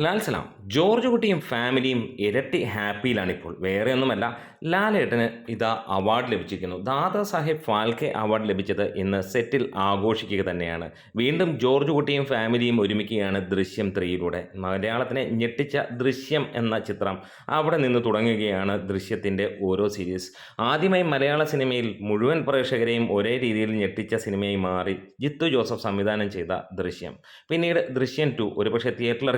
ലാൽ സലാം George കുട്ടിയും ഫാമിലിയും ഇരട്ടി ഹാപ്പിയിലാണിപ്പോൾ. വേറെ ഒന്നുമല്ല ലാലേട്ടന് ഇതാ അവാർഡ് ലഭിച്ചിരിക്കുന്നു. ദാദാ സാഹേബ് ഫാൽക്കെ അവാർഡ് ലഭിച്ചത് ഇന്ന് സെറ്റിൽ ആഘോഷിക്കുക തന്നെയാണ്. വീണ്ടും ജോർജ് കുട്ടിയും ഫാമിലിയും ഒരുമിക്കുകയാണ് ദൃശ്യം ത്രീയിലൂടെ. മലയാളത്തിനെ ഞെട്ടിച്ച ദൃശ്യം എന്ന ചിത്രം അവിടെ നിന്ന് തുടങ്ങുകയാണ് ദൃശ്യത്തിന്റെ ഓരോ സീരീസ്. ആദ്യമായി മലയാള സിനിമയിൽ മുഴുവൻ പ്രേക്ഷകരെയും ഒരേ രീതിയിൽ ഞെട്ടിച്ച സിനിമയായി മാറി ജിത്തു ജോസഫ് സംവിധാനം ചെയ്ത ദൃശ്യം. പിന്നീട് ദൃശ്യം ടു ഒരുപക്ഷെ തിയേറ്ററിൽ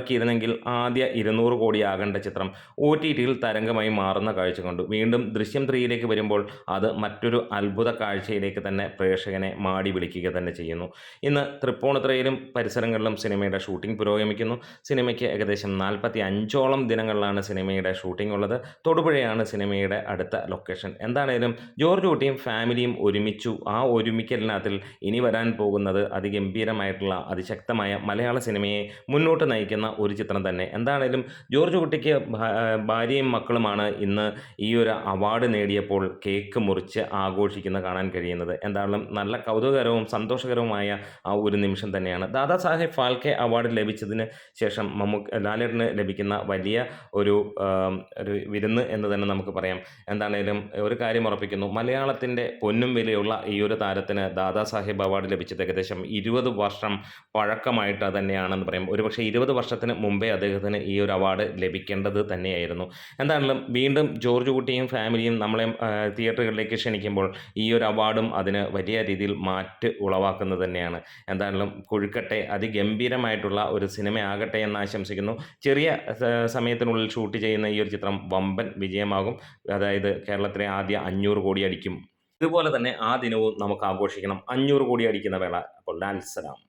ഇറക്കിയിരുന്നെങ്കിൽ ആദ്യ ഇരുന്നൂറ് കോടിയാകേണ്ട ചിത്രം ഒ ടി ടിയിൽ തരംഗമായി മാറുന്ന കാഴ്ച കണ്ടു. വീണ്ടും ദൃശ്യം ത്രീയിലേക്ക് വരുമ്പോൾ അത് മറ്റൊരു അത്ഭുത കാഴ്ചയിലേക്ക് തന്നെ പ്രേക്ഷകനെ മാടി വിളിക്കുക തന്നെ ചെയ്യുന്നു. ഇന്ന് തൃപ്പൂണിത്തുറയിലും പരിസരങ്ങളിലും സിനിമയുടെ ഷൂട്ടിംഗ് പുരോഗമിക്കുന്നു. സിനിമയ്ക്ക് ഏകദേശം നാൽപ്പത്തി അഞ്ചോളം ദിനങ്ങളിലാണ് സിനിമയുടെ ഷൂട്ടിംഗ് ഉള്ളത്. തൊടുപുഴയാണ് സിനിമയുടെ അടുത്ത ലൊക്കേഷൻ. എന്താണേലും ജോർജ് കുട്ടിയും ഫാമിലിയും ഒരുമിച്ചു. ആ ഒരുമിക്കലിനകത്തിൽ ഇനി വരാൻ പോകുന്നത് അതിഗംഭീരമായിട്ടുള്ള അതിശക്തമായ മലയാള സിനിമയെ മുന്നോട്ട് നയിക്കുന്ന ഒരു ചിത്രം തന്നെ. എന്താണേലും ജോർജ് കുട്ടിക്ക് ഭാര്യയും മക്കളുമാണ് ഇന്ന് ഈ ഒരു അവാർഡ് നേടിയപ്പോൾ കേക്ക് മുറിച്ച് ആഘോഷിക്കുന്ന കാണാൻ കഴിയുന്നത്. എന്താണേലും നല്ല കൗതുകകരവും സന്തോഷകരവുമായ ആ ഒരു നിമിഷം തന്നെയാണ്. ദാദാ സാഹേബ് ഫാൽക്കെ അവാർഡ് ലഭിച്ചതിന് ശേഷം മമ്മൂക്ക് ലാലേട്ടന് ലഭിക്കുന്ന വലിയ ഒരു ഒരു വിരുന്ന് എന്ന് തന്നെ നമുക്ക് പറയാം. എന്താണേലും ഒരു കാര്യം ഉറപ്പിക്കുന്നു. മലയാളത്തിന്റെ പൊന്നും വിലയുള്ള ഈ ഒരു താരത്തിന് ദാദാ സാഹേബ് അവാർഡ് ലഭിച്ചത് ഏകദേശം ഇരുപത് വർഷം പഴക്കമായിട്ട് തന്നെയാണെന്ന് പറയും. ഒരുപക്ഷെ ഇരുപത് വർഷത്തിന് മുമ്പേ അദ്ദേഹത്തിന് ഈ ഒരു അവാർഡ് ലഭിക്കേണ്ടത് തന്നെയായിരുന്നു. എന്താണെങ്കിലും വീണ്ടും ജോർജ് കുട്ടിയും ഫാമിലിയും നമ്മളെ തിയേറ്ററുകളിലേക്ക് ക്ഷണിക്കുമ്പോൾ ഈ ഒരു അവാർഡും അതിന് വലിയ രീതിയിൽ മാറ്റ് ഉളവാക്കുന്നത് തന്നെയാണ്. എന്താണെങ്കിലും കൊഴുക്കട്ടെ അതിഗംഭീരമായിട്ടുള്ള ഒരു സിനിമയാകട്ടെ എന്ന് ആശംസിക്കുന്നു. ചെറിയ സമയത്തിനുള്ളിൽ ഷൂട്ട് ചെയ്യുന്ന ഈ ഒരു ചിത്രം വമ്പൻ വിജയമാകും. അതായത് കേരളത്തിലെ ആദ്യ അഞ്ഞൂറ് കോടി അടിക്കും. ഇതുപോലെ തന്നെ ആ ദിനവും നമുക്ക് ആഘോഷിക്കണം. അഞ്ഞൂറ് കോടി അടിക്കുന്ന വേള. അപ്പോൾ ലാൽ സലാം.